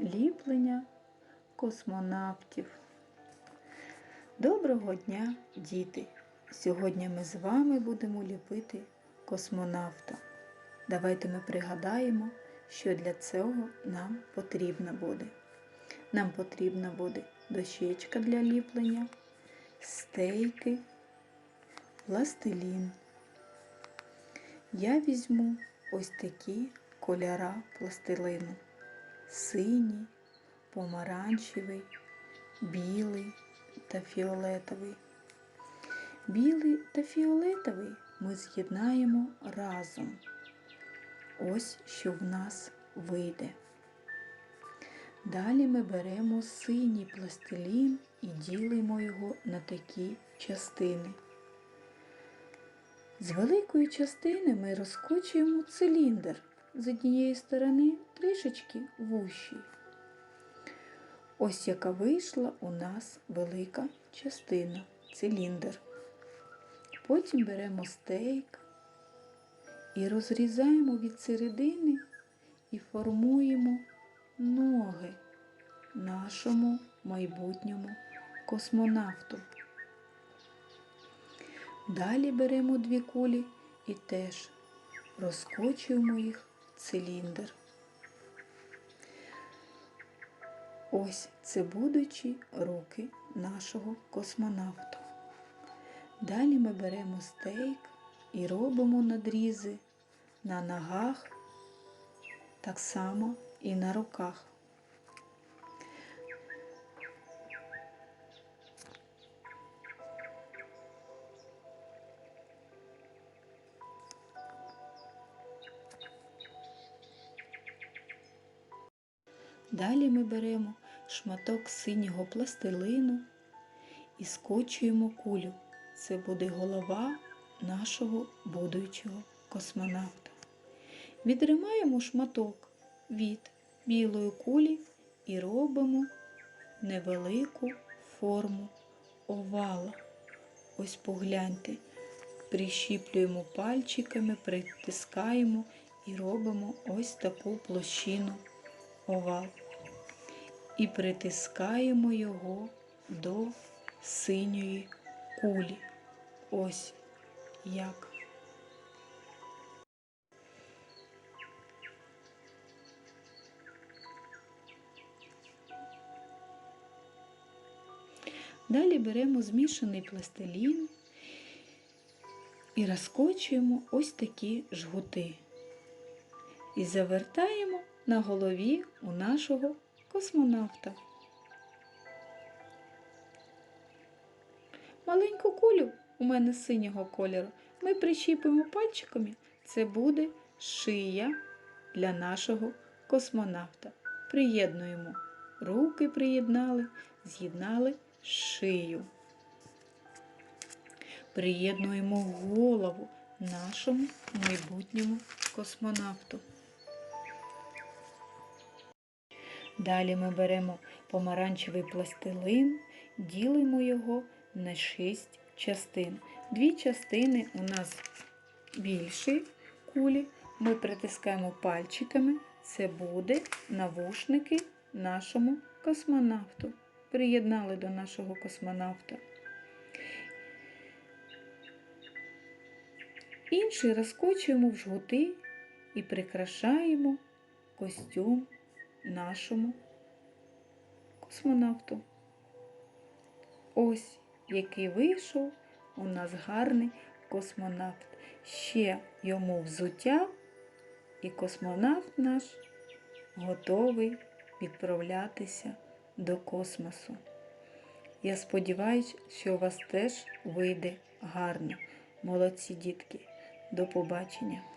ліплення космонавтів. Доброго дня, діти! Сьогодні ми з вами будемо ліпити космонавта. Давайте ми пригадаємо, що для цього нам потрібно буде. Нам потрібна буде дощечка для ліплення, стейки, пластилін. Я візьму ось такі кольора пластилину. Синій, помаранчевий, білий та фіолетовий. Білий та фіолетовий ми з'єднаємо разом. Ось що в нас вийде. Далі ми беремо синій пластилін і ділимо його на такі частини. З великої частини ми розкочуємо циліндр з однієї сторони трішечки вущий. Ось яка вийшла у нас велика частина циліндр. Потім беремо стейк і розрізаємо від середини і формуємо ноги нашому майбутньому космонавту. Далі беремо дві кулі і теж розкочуємо їх циліндр. Ось це будучі руки нашого космонавту. Далі ми беремо стейк і робимо надрізи на ногах, так само і на руках. Далі ми беремо шматок синього пластилину і скочуємо кулю. Це буде голова нашого будуючого космонавта. Відримаємо шматок від білої кулі і робимо невелику форму овала. Ось погляньте, прищіплюємо пальчиками, притискаємо і робимо ось таку площину овал. І притискаємо його до синьої кулі. Ось як. Далі беремо змішаний пластилін і розкочуємо ось такі жгути. І завертаємо на голові у нашого космонавта. Маленьку кулю у мене синього кольору ми прищіпуємо пальчиками. Це буде шия для нашого космонавта. Приєднуємо. Руки приєднали, з'єднали шию. Приєднуємо голову нашому майбутньому космонавту. Далі ми беремо помаранчевий пластилин, ділимо його на 6 частин. Дві частини у нас більші кулі. Ми притискаємо пальчиками. Це буде навушники нашому космонавту. Приєднали до нашого космонавта. Інший розкочуємо в жгути і прикрашаємо костюм нашому космонавту. Ось який вийшов у нас гарний космонавт. Ще йому взуття, і космонавт наш готовий відправлятися до космосу. Я сподіваюся, що у вас теж вийде гарно. Молодці дітки. До побачення!